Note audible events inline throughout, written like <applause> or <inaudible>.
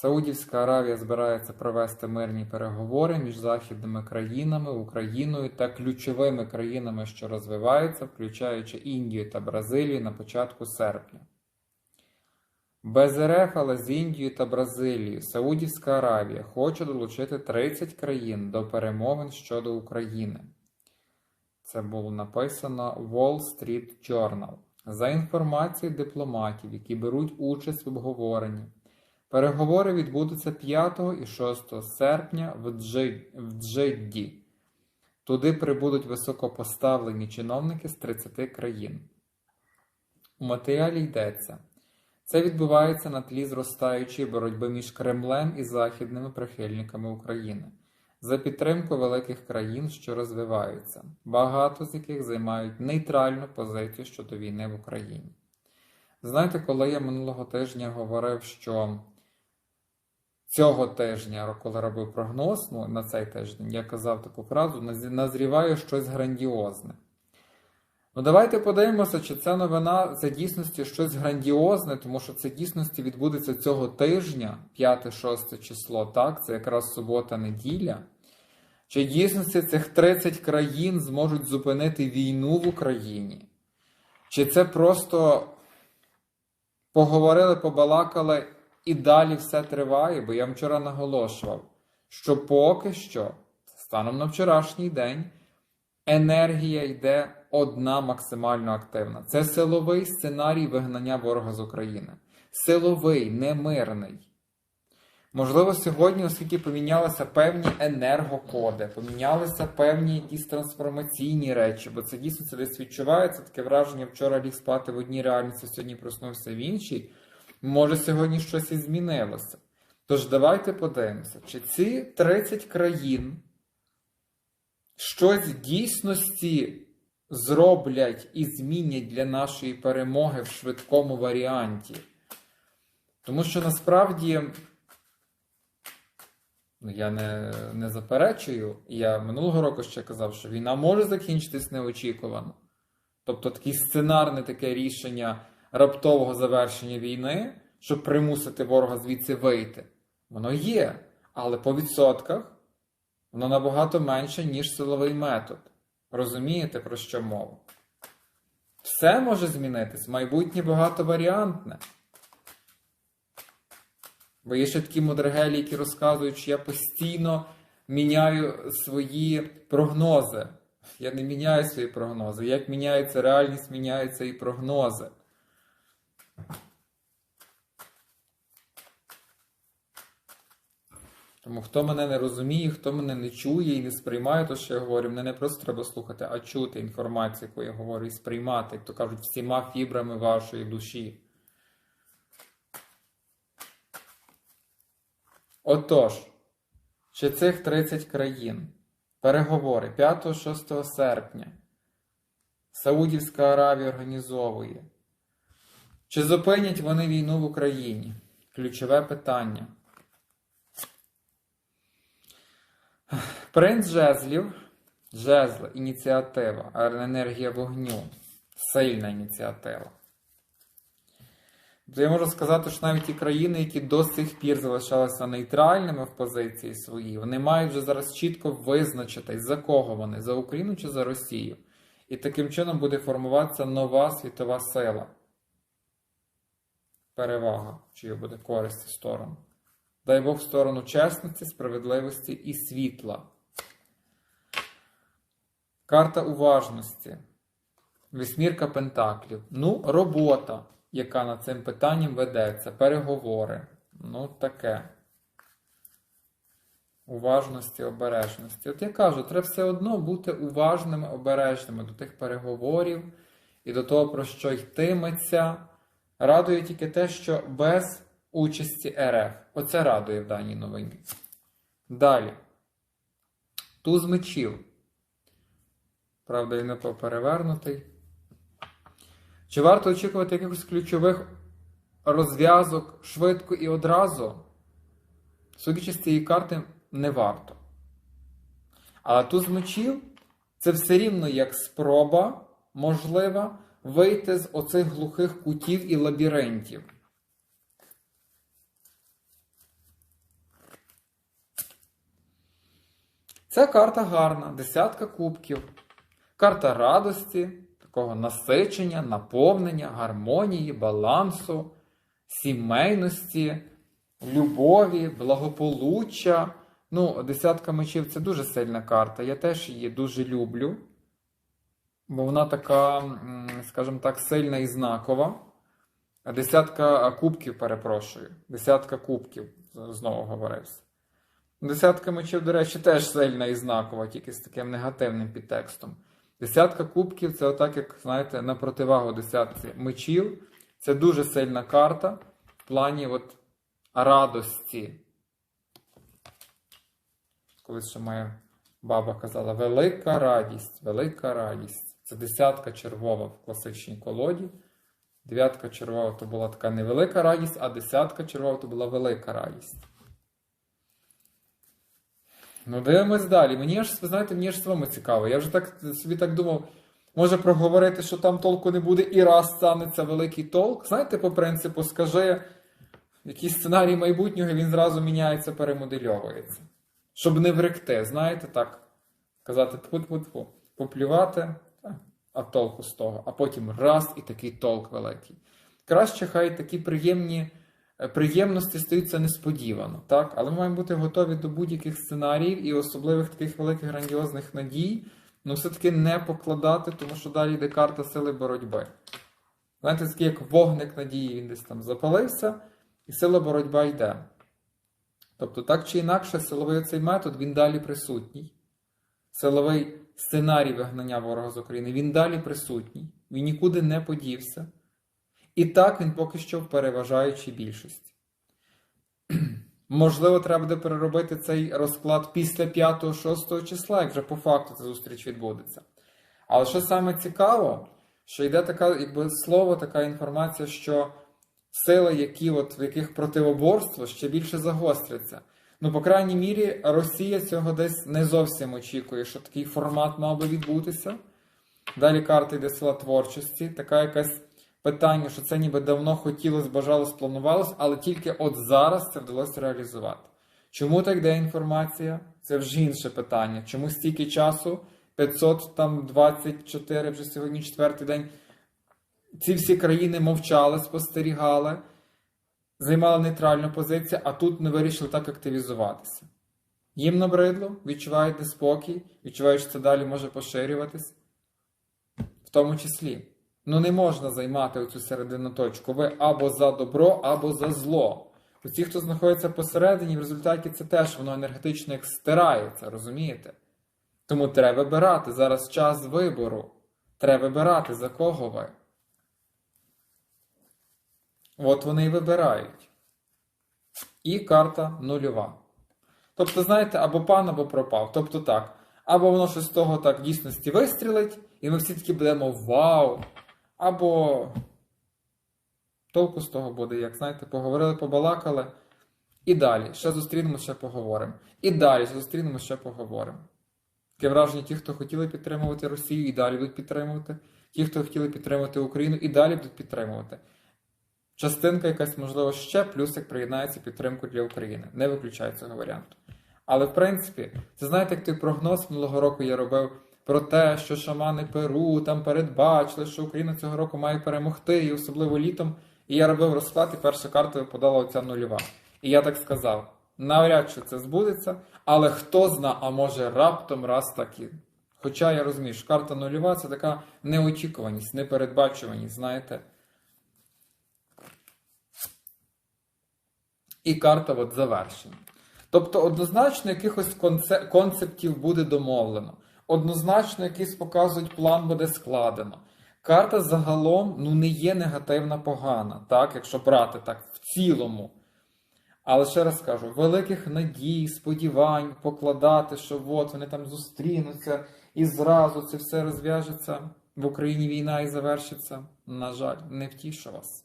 Саудівська Аравія збирається провести мирні переговори між західними країнами, Україною та ключовими країнами, що розвиваються, включаючи Індію та Бразилію на початку серпня. Без РФ, але з Індією та Бразилією Саудівська Аравія хоче долучити 30 країн до перемовин щодо України. Це було написано Wall Street Journal. За інформацією дипломатів, які беруть участь в обговоренні, переговори відбудуться 5 і 6 серпня в, Джи... в Джидді. Туди прибудуть високопоставлені чиновники з 30 країн. У матеріалі йдеться. Це відбувається на тлі зростаючої боротьби між Кремлем і західними прихильниками України за підтримку великих країн, що розвиваються, багато з яких займають нейтральну позицію щодо війни в Україні. Знаєте, коли я минулого тижня говорив, що цього тижня, коли робив прогноз, ну на цей тиждень, я казав таку фразу: назріває щось грандіозне. Ну, давайте подивимося, чи ця новина це дійсності щось грандіозне, тому що це дійсності відбудеться цього тижня, 5-6 число, так, це якраз субота-неділя. Чи дійсності цих 30 країн зможуть зупинити війну в Україні? Чи це просто поговорили, побалакали і далі все триває? Бо я вчора наголошував, що поки що, станом на вчорашній день, енергія йде одна максимально активна. Це силовий сценарій вигнання ворога з України. Силовий, не мирний. Можливо, сьогодні, оскільки помінялися певні енергокоди, помінялися певні якісь трансформаційні речі, бо це дійсно це десь відчувається таке враження вчора ліг спати в одній реальності, сьогодні проснувся в іншій. Може, сьогодні щось і змінилося. Тож давайте подивимося, чи ці 30 країн щось в дійсності зроблять і змінять для нашої перемоги в швидкому варіанті. Тому що насправді. Ну, я не не заперечую. Я минулого року ще казав, що війна може закінчитись неочікувано. Тобто такий сценарне таке рішення раптового завершення війни, щоб примусити ворога звідси вийти. Воно є. Але по відсотках воно набагато менше, ніж силовий метод. Розумієте, про що мова? Все може змінитись, майбутнє багатоваріантне. Бо є ще такі мудрегелі, які розказують, що я постійно міняю свої прогнози. Я не міняю свої прогнози. Як міняється реальність, міняються і прогнози. Тому хто мене не розуміє, хто мене не чує і не сприймає, то що я говорю, мене не просто треба слухати, а чути інформацію, яку я говорю, і сприймати, як то кажуть, всіма фібрами вашої душі. Отож, ще цих 30 країн. Переговори 5-6 серпня. Саудівська Аравія організовує. Чи зупинять вони війну в Україні? Ключове питання. Принц Жезлів, жезл, ініціатива, енергія вогню, сильна ініціатива. То я можу сказати, що навіть ті країни, які до сих пір залишалися нейтральними в позиції своїй, вони мають вже зараз чітко визначитись, за кого вони, за Україну чи за Росію. І таким чином буде формуватися нова світова сила. Перевага, чиї буде користь в сторону. Дай Бог в сторону чесності, справедливості і світла. Карта уважності. Вісьмірка Пентаклів. Ну, робота яка над цим питанням ведеться, переговори. Ну, таке. Уважності, обережності. От я кажу, треба все одно бути уважними, обережними до тих переговорів і до того, про що йтиметься. Радує тільки те, що без участі РФ. Оце радує в даній новині. Далі. Туз мечів правда, і не поперевернутий. Чи варто очікувати якихось ключових розв'язок швидко і одразу? Судячи з цієї карти, не варто. Але туз мечів це все рівно як спроба можлива вийти з оцих глухих кутів і лабіринтів. Ця карта гарна, десятка кубків. Карта радості, такого насичення, наповнення, гармонії, балансу, сімейності, любові, благополуччя. Ну, десятка мечів це дуже сильна карта. Я теж її дуже люблю. Бо вона така, скажімо так, сильна і знакова. Десятка кубків, перепрошую. Десятка кубків, знову говорився. Десятка мечів, до речі, теж сильна і знакова, тільки з таким негативним підтекстом. Десятка кубків це отак, як, знаєте, на противагу десятці мечів. Це дуже сильна карта в плані от радості. Колись ще моя баба казала: велика радість, велика радість. Це десятка червова в класичній колоді. Дев'ятка червова то була така невелика радість, а десятка червова то була велика радість. Ну, дивимось далі. Мені ви знаєте, мені аж самому цікаво. Я вже так собі так думав, може проговорити, що там толку не буде, і раз станеться великий толк. Знаєте, по принципу, скажи якийсь сценарій майбутнього, він зразу міняється, перемодельовується. Щоб не вректи, знаєте, так, казати тьфу-тьфу-тьфу, поплювати, а толку з того, а потім раз і такий толк великий. Краще хай такі приємні приємності стаються несподівано, так? Але ми маємо бути готові до будь-яких сценаріїв і особливих таких великих грандіозних надій, ну все-таки не покладати, тому що далі йде карта сили боротьби. Знаєте, такий як вогник надії, він десь там запалився, і сила боротьба йде. Тобто, так чи інакше, силовий цей метод він далі присутній. Силовий сценарій вигнання ворога з України, він далі присутній, він нікуди не подівся. І так він поки що в переважаючій більшості. <clears throat> Можливо, треба буде переробити цей розклад після 5-6 числа, як вже по факту ця зустріч відбудеться. Але що саме цікаво, що йде така, якби слово, така інформація, що сили, які от, в яких противоборство, ще більше загостряться. Ну, по крайній мірі, Росія цього десь не зовсім очікує, що такий формат мав би відбутися. Далі карта йде сила творчості, така якась питання, що це ніби давно хотілося, бажалось, планувалось, але тільки от зараз це вдалося реалізувати. Чому так йде інформація? Це вже інше питання. Чому стільки часу? 524, вже сьогодні четвертий день. Ці всі країни мовчали, спостерігали, займали нейтральну позицію, а тут не вирішили так активізуватися. Їм набридло, відчувають неспокій, відчувають, що це далі може поширюватись. В тому числі. Ну не можна займати оцю середину точку. Ви або за добро, або за зло. Усі, хто знаходиться посередині, в результаті це теж воно енергетично як стирається, розумієте? Тому треба вибирати. Зараз час вибору. Треба вибирати, за кого ви. От вони і вибирають. І карта нульова. Тобто, знаєте, або пан, або пропав. Тобто так. Або воно щось з того так в дійсності вистрілить, і ми всі такі будемо вау! Або толку з того буде, як знаєте, поговорили, побалакали. І далі. Ще зустрінемося, ще поговоримо. І далі ще зустрінемося, ще поговоримо. Таке враження, ті, хто хотіли підтримувати Росію, і далі будуть підтримувати. Ті, хто хотіли підтримувати Україну, і далі будуть підтримувати. Частинка якась, можливо, ще, плюс як приєднається підтримку для України. Не виключаю цього варіанту. Але в принципі, це знаєте, як той прогноз минулого року я робив про те, що шамани Перу там передбачили, що Україна цього року має перемогти, і особливо літом. І я робив розклад, і перша карта випадала оця нульова. І я так сказав: навряд чи це збудеться, але хто зна, а може раптом раз таки. Хоча я розумію, що карта нульова це така неочікуваність, непередбачуваність, знаєте. І карта от завершення. Тобто, однозначно, якихось концептів буде домовлено. Однозначно, якийсь показують план буде складено. Карта загалом ну, не є негативна погана, так, якщо брати так в цілому. Але ще раз кажу, великих надій, сподівань покладати, що от вони там зустрінуться і зразу це все розв'яжеться в Україні війна і завершиться. На жаль, не втішу вас.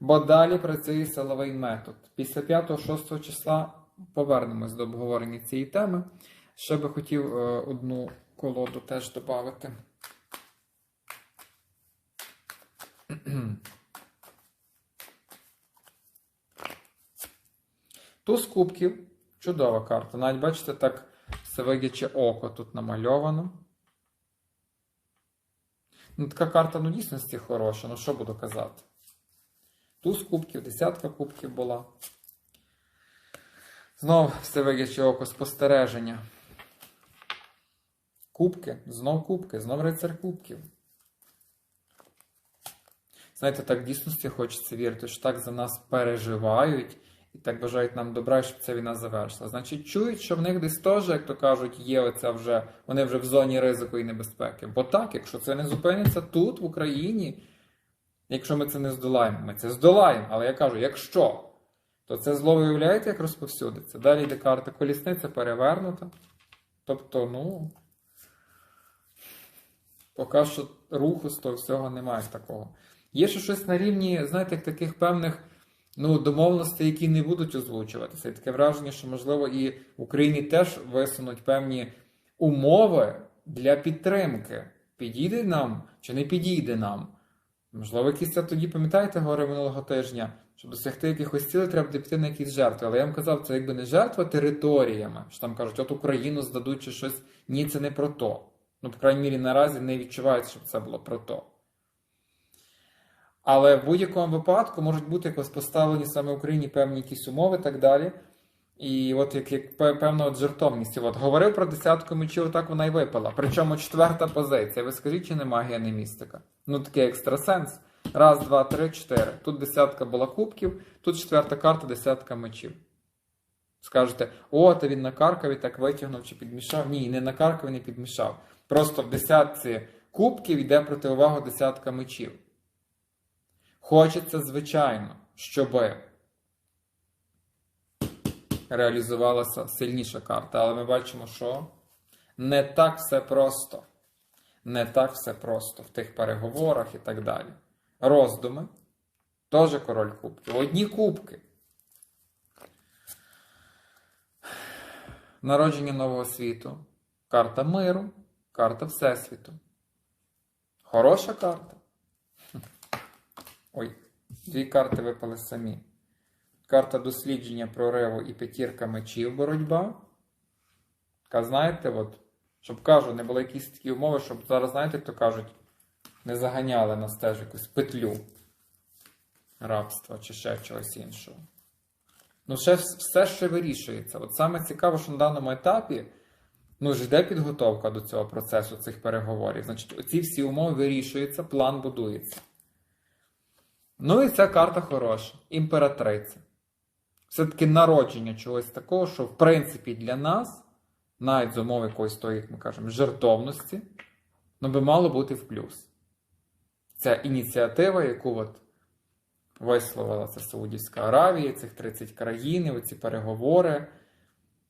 Бо далі працює силовий метод. Після 5-6 числа повернемось до обговорення цієї теми. Ще би хотів е, одну колоду теж додати. <clears throat> Туз кубків. Чудова карта. Навіть бачите, так Всевидяче око тут намальовано. Ну, така карта ну, дійсності хороша, ну що буду казати. Туз кубків, десятка кубків була. Знов всевидяче око спостереження. Кубки, знов кубки, знов рицар кубків. Знаєте, так в дійсності хочеться вірити, що так за нас переживають і так бажають нам добра, щоб ця війна завершила. Значить, чують, що в них десь теж, як то кажуть, є оця вже, вони вже в зоні ризику і небезпеки. Бо так, якщо це не зупиниться тут, в Україні, якщо ми це не здолаємо, ми це здолаємо. Але я кажу, якщо, то це зло виявляєте, як розповсюдиться. Далі йде карта колісниця перевернута. Тобто, ну. Поки що руху з того всього немає такого. Є ще щось на рівні, знаєте, таких певних ну, домовленостей, які не будуть озвучуватися. І таке враження, що, можливо, і в Україні теж висунуть певні умови для підтримки. Підійде нам чи не підійде нам. Можливо, якісь це тоді, пам'ятаєте, говори минулого тижня, щоб досягти якихось цілей, треба буде піти на якісь жертви. Але я вам казав, це якби не жертва територіями, що там кажуть, от Україну здадуть чи щось. Ні, це не про то. Ну, по крайній мірі, наразі не відчувається, щоб це було про то. Але в будь-якому випадку можуть бути якось поставлені саме Україні певні якісь умови і так далі. І от як, як певна от жертовність. От говорив про десятку мечів, так вона й випала. Причому четверта позиція. Ви скажіть, чи не магія, не містика? Ну такий екстрасенс. Раз, два, три, чотири. Тут десятка була кубків, тут четверта карта, десятка мечів. Скажете, о, та він на Каркові так витягнув чи підмішав. Ні, не на Каркові не підмішав. Просто в десятці кубків йде проти увагу десятка мечів. Хочеться, звичайно, щоб реалізувалася сильніша карта, але ми бачимо, що не так все просто. Не так все просто в тих переговорах і так далі. Роздуми. Теж король кубків. Одні кубки. Народження нового світу. Карта миру. Карта Всесвіту. Хороша карта. Ой, дві карти випали самі. Карта дослідження прориву і п'ятірка мечів боротьба. Така, знаєте, от, щоб кажу, не було якісь такі умови, щоб зараз, знаєте, як то кажуть, не заганяли нас теж якусь петлю рабства чи ще чогось іншого. Ну, ще, все ще вирішується. От саме цікаво, що на даному етапі ну, йде підготовка до цього процесу, цих переговорів. Значить, оці всі умови вирішуються, план будується. Ну і ця карта хороша. Імператриця. Все-таки народження чогось такого, що, в принципі, для нас, навіть з умови якоїсь тої, як ми кажемо, жертовності, ну би мало бути в плюс. Ця ініціатива, яку от висловила це Саудівська Аравія, цих 30 країн, оці переговори.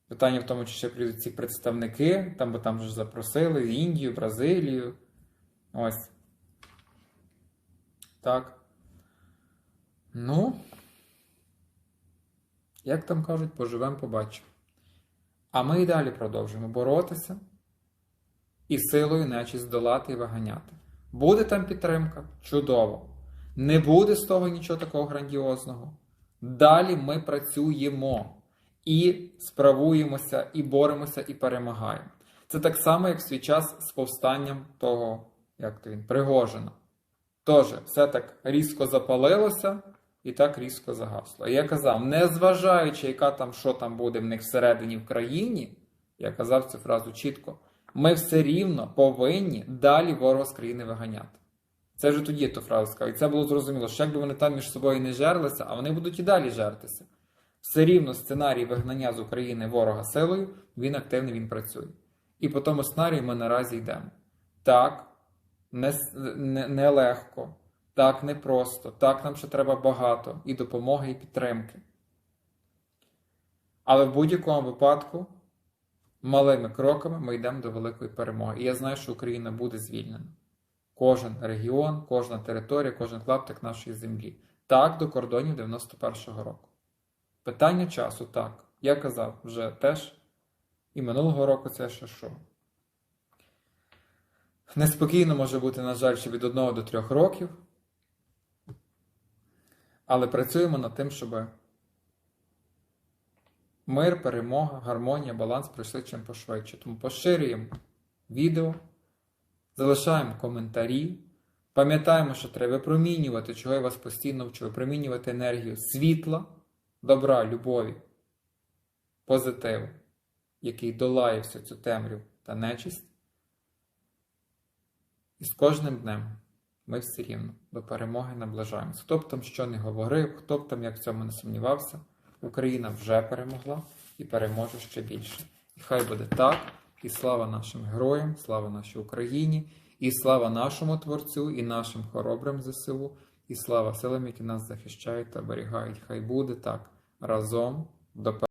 Питання в тому, чи ще прийдуть ці представники, там бо там вже запросили Індію, Бразилію. Ось. Так. Ну, як там кажуть, поживемо, побачимо. А ми і далі продовжуємо боротися і силою нечість здолати і виганяти. Буде там підтримка? Чудово. Не буде з того нічого такого грандіозного. Далі ми працюємо і справуємося, і боремося, і перемагаємо. Це так само, як в свій час з повстанням того, як то він, Пригожина. Тож, все так різко запалилося і так різко загасло. І я казав, незважаючи, яка там, що там буде в них всередині в країні, я казав цю фразу чітко, ми все рівно повинні далі ворога з країни виганяти. Це вже тоді ту фразу сказав. І це було зрозуміло, що якби вони там між собою не жерлися, а вони будуть і далі жертися. Все рівно сценарій вигнання з України ворога силою, він активний, він працює. І по тому сценарію ми наразі йдемо. Так, нелегко, не, не так непросто, так нам ще треба багато і допомоги, і підтримки. Але в будь-якому випадку малими кроками ми йдемо до великої перемоги. І я знаю, що Україна буде звільнена. Кожен регіон, кожна територія, кожен клаптик нашої землі. Так, до кордонів 91-го року. Питання часу так. Я казав вже теж. І минулого року це ще що. Неспокійно може бути, на жаль, ще від 1 до 3 років. Але працюємо над тим, щоб мир, перемога, гармонія, баланс пройшли чим пошвидше. Тому поширюємо відео, залишаємо коментарі. Пам'ятаємо, що треба випромінювати, чого я вас постійно вчу, випромінювати енергію світла, добра, любові, позитиву, який долає всю цю темряву та нечисть. І з кожним днем ми все рівно до перемоги наближаємося. Хто б там що не говорив, хто б там як в цьому не сумнівався, Україна вже перемогла і переможе ще більше. І хай буде так, і слава нашим героям, слава нашій Україні, і слава нашому Творцю, і нашим хоробрим ЗСУ, і слава силам, які нас захищають та оберігають. Хай буде так разом до.